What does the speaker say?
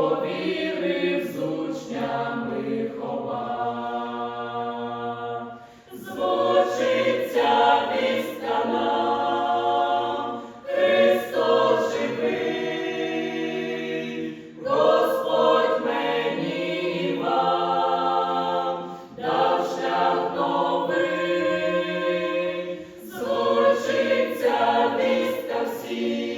повірив з учнями хома, звучиться вістка нам, Христос живий, Господь мені дав шлях новий, звучиться вістка всім.